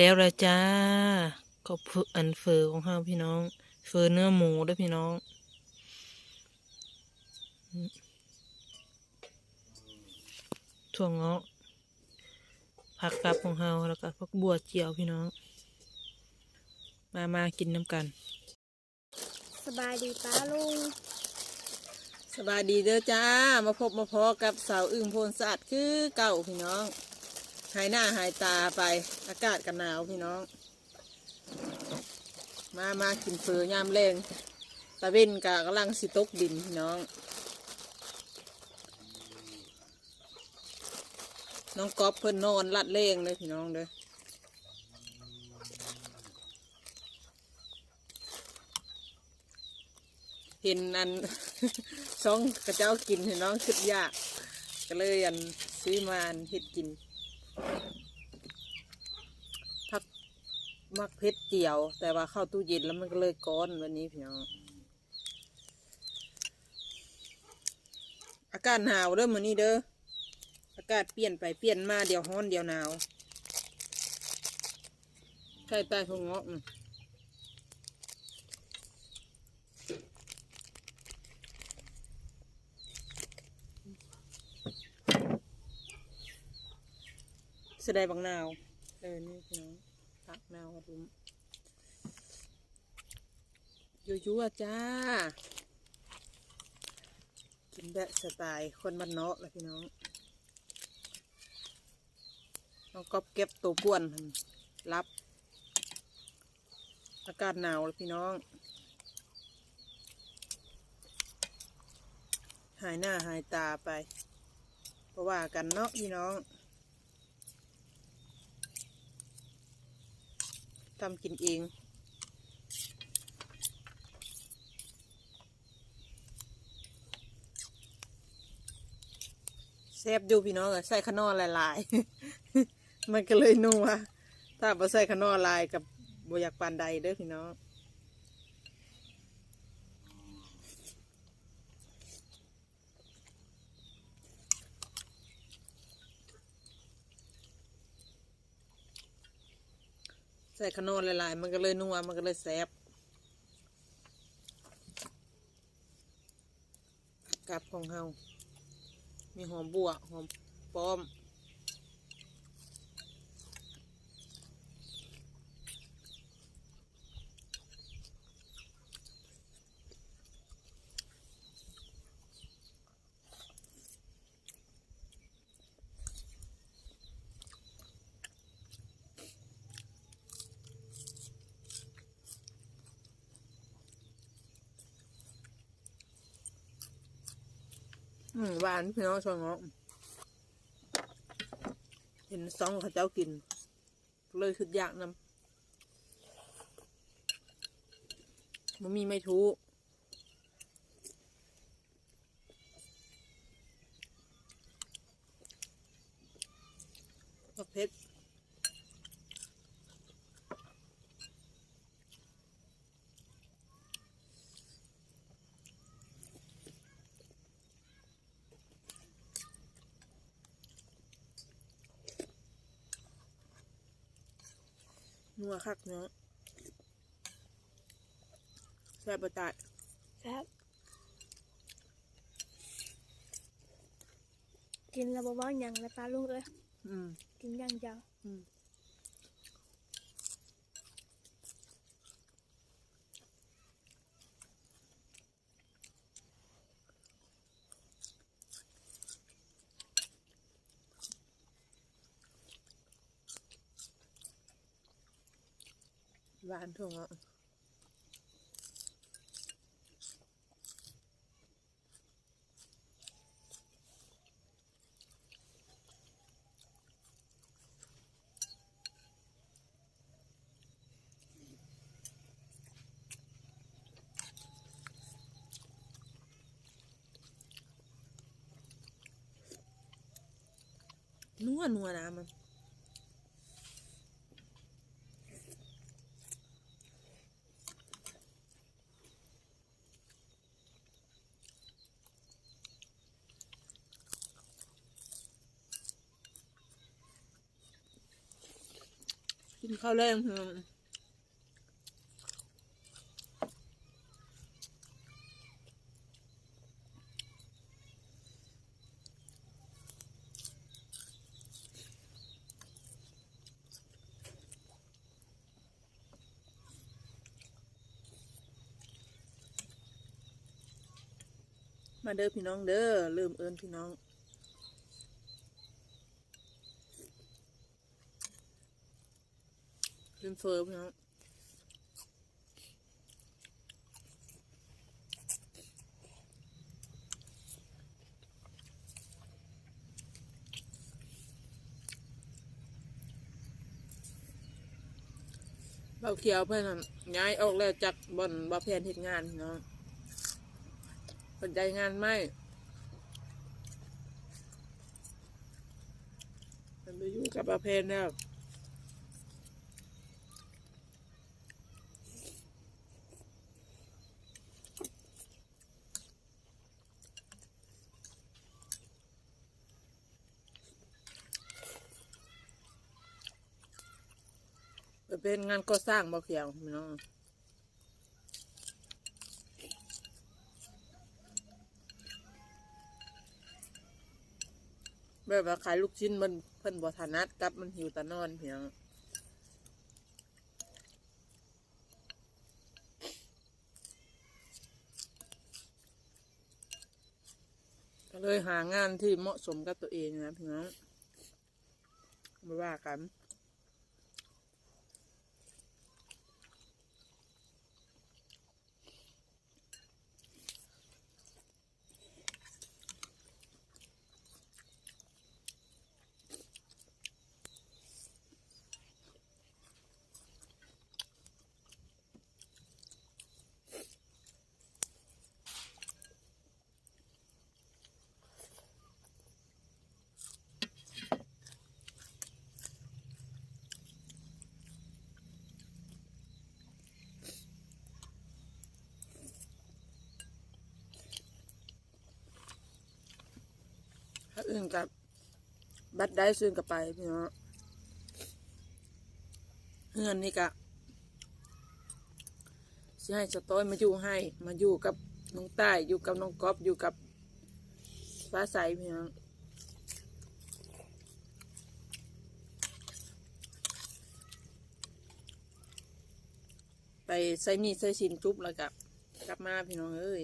แล้วละจ้า ก็เฟออันเฟอของเฮาพี่น้อง เฟอเนื้อหมูเด้วยพี่น้องอืมถั่วเงาะผักกับของเฮาแล้วก็พวกบัวเจียวพี่น้อง มามากินน้ำกัน สบายดีป้าลุงสบายดีเด้อจ้า มาพบมาพอกับสาวอึ่งโพนสะอาดคือเก่าพี่น้องหายหน้าหายตาไป อากาศกันหนาวพี่น้อง มามากินเฟอยามแรงตะเวนกะกำลังสิตกดินพี่น้อง น้องก๊อฟเพิ่นนอนลัดเลงเลยพี่น้องเด้อเห็นอันช่องกระเจ้ากินพี่น้องคิดยากก็เลยอันซื้อมานเฮ็ดกิน ผักมักเพชรเจียว แต่ว่าเข้าตู้เย็นแล้วมันก็เลยก้อนวันนี้พี่น้องอากาศหนาวเริ่มวันนี้เด้ออากาศเปลี่ยนไปเปลี่ยนมาเดี๋ยวร้อนเดี๋ยวหนาวใช่ใต้ทงเงาะ สดงบางนาวเออนี่พี่น้องผักนาวรุมยั่วๆจ้า กินแบบสไตล์คนบ้านนอกแหละพี่น้องน้องก๊อบเก็บตัวป้วนหั่นรับ อากาศหนาวเลยพี่น้อง หายหน้าหายตาไป เพราะว่ากันเนาะพี่น้อง ทำกินเองแซ่บอยู่พี่น้องอะใส่ขนอหลายๆ มันก็เลยนัวถ้าบ่ใส่ขนอลายกับบอยากปานใดเด้อพี่น้อง ใส่ขนมหลายๆ มันก็เลยนัว มันก็เลยแซ่บกับของเฮา มีหอมบัวหอมป้อม อืมหวานพี่น้องชวนเงาะเห็นซองเขาเจ้ากิน เลยคือยากนำมันมีไม่ทูก็เพช นัวคักเนาะแซ่บปะตายครับกินแล้วบอกว่าอย่างเลยป้าลุงเอ้ยอืมกินอย่างเดียวอืม หวานถั่วเงาะนัวนัวนะมัน กินข้าวแรงพี่องมาเด้อพี่น้องเด้อลืมเอิญพี่น้อง ลืม เฟอร์พี่น้องเบาเขียวเพื่อนย้ายออกแล้วจากบ่อนบ่อแพนเหตุงานพี่น้องสนใจงานไหมมันไปอยู่กับบ่อแพนแล้ว เป็นงานก่อสร้างบ่เขียวพี่น้องแบบว่าขายลูกชิ้นมันเพิ่นบ่ถนัดกับมันหิวตะนอนเพี่น้องก็เลยหางานที่เหมาะสมกับตัวเองนะพี่น้องไม่ว่ากัน อื่นกับบัตรได้ซื้อกับไปพี่น้องเงินนี่กะสิให้สตอยมาอยู่ให้ มาอยู่กับน้องใต้อยู่กับน้องก๊อฟอยู่กับฟ้าใสพี่น้องไปใส่มีดใส่ชินจุบแล้วกับกลับมาพี่น้องเอ้ย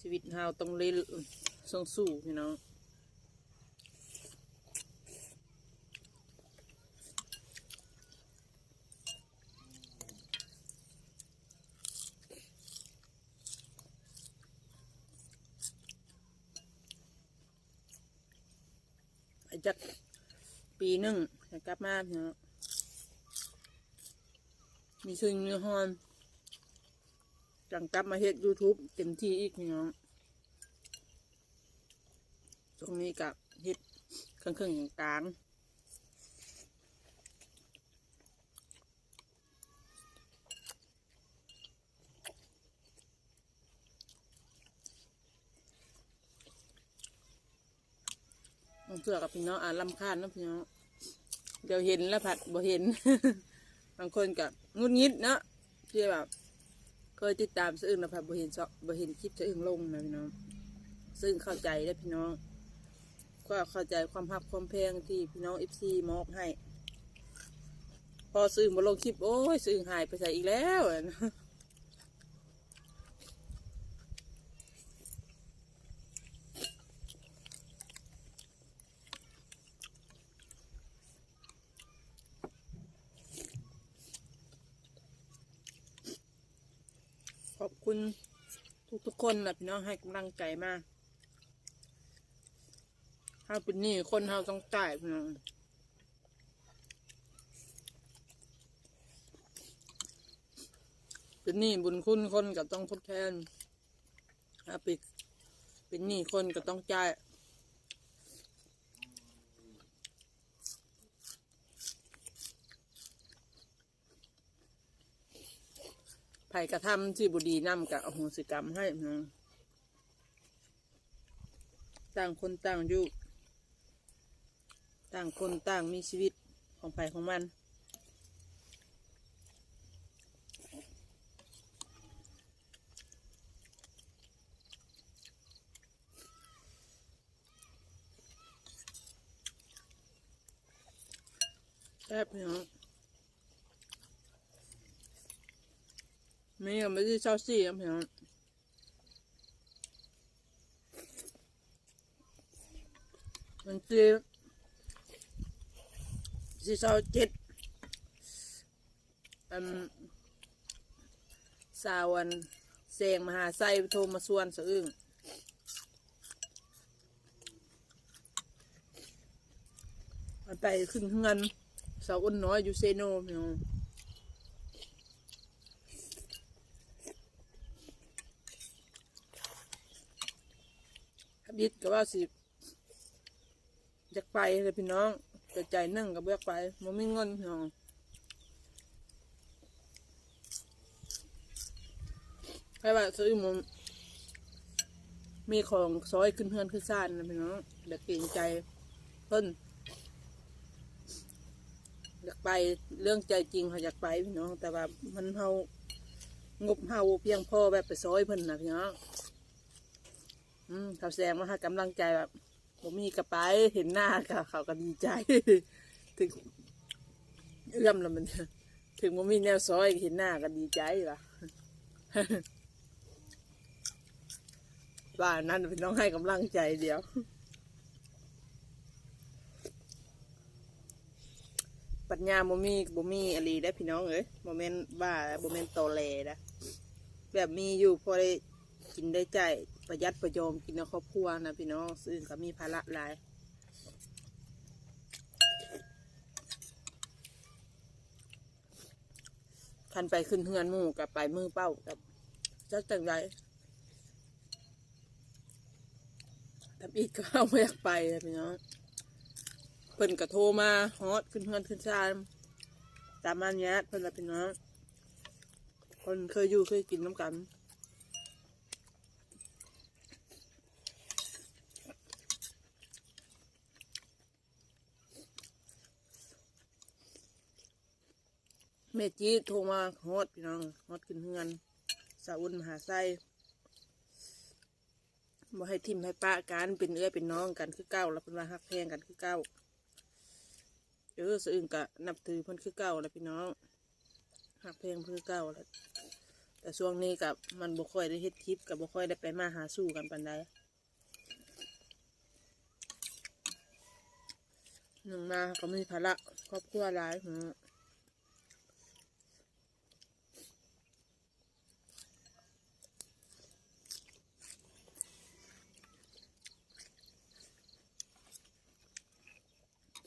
ชีวิตเฮาต้องเรียนส่งสู้พี่น้อง ไปจากปี หนึ่งจะกลับมาพี่น้องมีซึ่งมีฮอนจังกลับมาเฮ็ด YouTube เต็มที่อีกพี่น้องตรงนี้กับเฮ็ดเครื่องเครื่องกลางน้องเสือกับพี่น้องอ่านลำคาญนะพี่น้อง เดี๋ยวเห็นแล้วผัดบ่เห็น บางคนกับงุดงิดเนาะที่แบบเคยติดตามซึ่งนะผัดบ่เห็นซอกบ่เห็นคลิปซึ่งลงนะพี่น้อง ซึ่งเข้าใจแล้วพี่น้อง ก็เข้าใจความหักความแพงที่พี่น้องเอฟซีมอกให้ พอซึ่งมาลงคลิปโอ้ยซึ่งหายไปใส่อีกแล้วนะ คุณทุกๆคนนะพี่น้องให้กำลังใจมากถ้าเป็นหนี้คนเราต้องจ่ายพี่น้องเป็นหนี้บุญคุณคนก็ต้องทดแทนถ้าเป็นเป็นหนี้คนก็ต้องจ่าย ภัยกระทำที่บุดีนำกับอโหสิกรรมให้นะต่างคนต่างอยู่ ต่างคนต่างมีชีวิตของภัยของมันแซ่บเนาะ มีก็ไม่ได้เศร้าซี่ครับพี่น้องมันคือสี่เศร้าเจ็ดอันสาวันเสงมหาไซโทรมาส่วนสะอึ้งมันไปขึ้นเงินสาวอ้นน้อยอยู่เซโนพี่น้อง บิดก็ว่าสิอยากไปเลยพี่น้องแต่ใจนึ่งกับอยากไปมันไม่เงินพี่น้องใครว่าซื้อมันมีของซอยขึ้นเฮือนขึ้นซ่านนะพี่น้องเด็กเกรงใจเพิ่นอยากไปเรื่องใจจริงเขาอยากไปพี่น้อง แต่ว่ามันเฮางบเฮาเพียงพอแบบไปซอยเพิ่นนะพี่น้อง อืมเขาแซงมาให้กำลังใจแบบผมมีกระไปเห็นหน้าก็เขาก็ดีใจ ถึงเอื้อมแล้วมัน ถึงผมมีแนวซอยเห็นหน้าก็ดีใจล่ะว่านั่นเป็นต้องให้กำลังใจเดียว ปัญญาบ่มีบ่มีอะไรได้พี่น้องเอ้ยบ่แม่นบ้าบ่แม่นโตแลนะแบบมีอยู่พอได้กินได้ใจ ประหยัดประโยมกินในครอบครัวนะพี่น้องซึ่งก็มีภาระหลายคันไปขึ้นเฮือนหมู่กับไปมือเป้ากับจักจังไรทำอีกก็เอาไม่อยากไปเลยพี่น้องเพิ่นก็โทรมาฮอตขึ้นเพื่อนขึ้นชานตามมันเนี้ยเพิ่นละพี่น้องคนเคยอยู่เคยกินน้ำกัน แม่จีโทรมาฮอตพี่น้องฮอตขึ้นเพื่อนสาวอุ่นมหาไส้บ่ให้ทิมให้ปะกันเป็นเอื้อเป็นน้องกันคือเก้าแล้วเป็นว่าฮักแพงกันคือเก้าเออสะอึงกะนับถือเพิ่นคือเก้าแล้วพี่น้องฮักแพงเพื่อเก้าแล้วแต่ช่วงนี้กับมันบ่ค่อยได้เฮ็ดคลิปกับบ่ค่อยได้ไปมาหาสู้กันปานใดหนึ่งมาก็มีภาระครอบครัวหลายหือ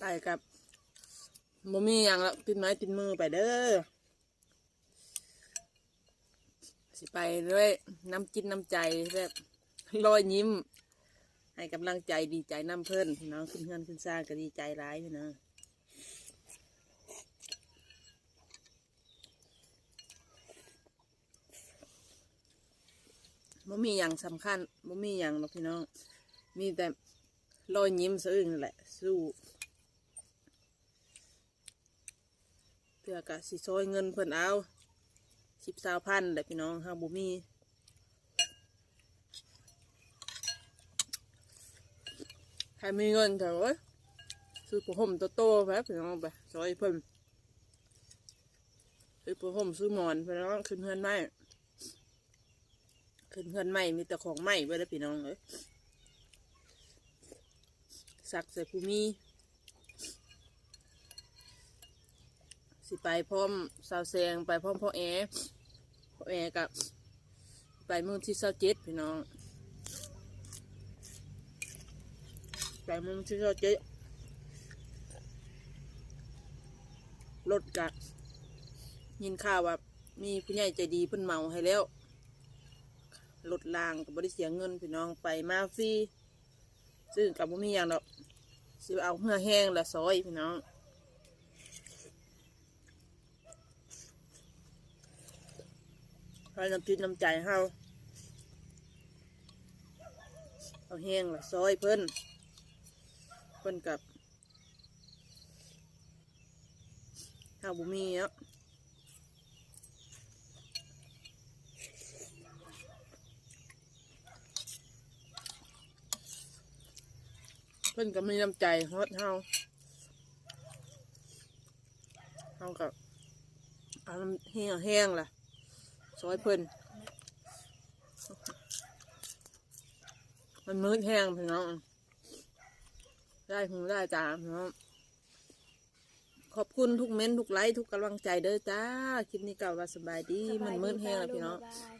ไปกับบ่มีอย่างละติดไม้ติดมือไปเด้อสิไปด้วยน้ำจิตน้ำใจแบบรอยยิ้ม ให้กำลังใจดีใจน้ำเพิ่นพี่น้องขึ้นเฮือนขึ้นสร้างก็ดีใจร้ายพี่น้องบ่มีอย่างสำคัญบ่มีอย่างหรอกพี่น้อง มีแต่รอยยิ้มสะอึงนั่นแหละสู้ เพื่อกะสิซอยเงินเพิ่นเอาสิบสาวพันแหละพี่น้องห้าบ่มีใครมีเงินเถอะเว้ยซื้อผ้าห่มโตๆไปพี่น้องไปซอยเพิ่นซื้อผ้าห่มซื้อหมอนพี่น้องขึ้นเฮือนไม้ขึ้นเฮือนไม้มีแต่ของไม้ไว้แล้วพี่น้องเอ้ยสักใส่ผู้มี สิไปพร้อมสาวแซงไปพร้อมพ่อแอพ่อแอกับไปมือที่เศร้าเจ็ดพี่น้องไปมือที่เศร้าเจ็ดรถกะยินข่าวว่ามีผู้ใหญ่ใจดีเพิ่นเมาให้แล้วรถลางกับบริเสียเงินพี่น้องไปมาฟรีซึ่งกับบ่มีอย่างดอกสิเอาเหือแห้งและซอยพี่น้อง ให้น้ำจิตน้ำใจเฮาเอาแห้งละซอยเพิ่นเพิ่นกับเฮาบุมีเนาะเพิ่นก็มีน้ำใจฮอดเฮาเอากับเอาแห้งแห้งล่ะ ซอยเพิ่นมันมืดแห้งพี่น้อง ได้หูได้ตาพี่น้องขอบคุณทุกเม้นต์ทุกไลค์ทุกกำลังใจเด้อจ้า คลิปนี้ก่าว่าสบายดี มันมืดแห้งแล้วพี่น้องบ๊ายบาย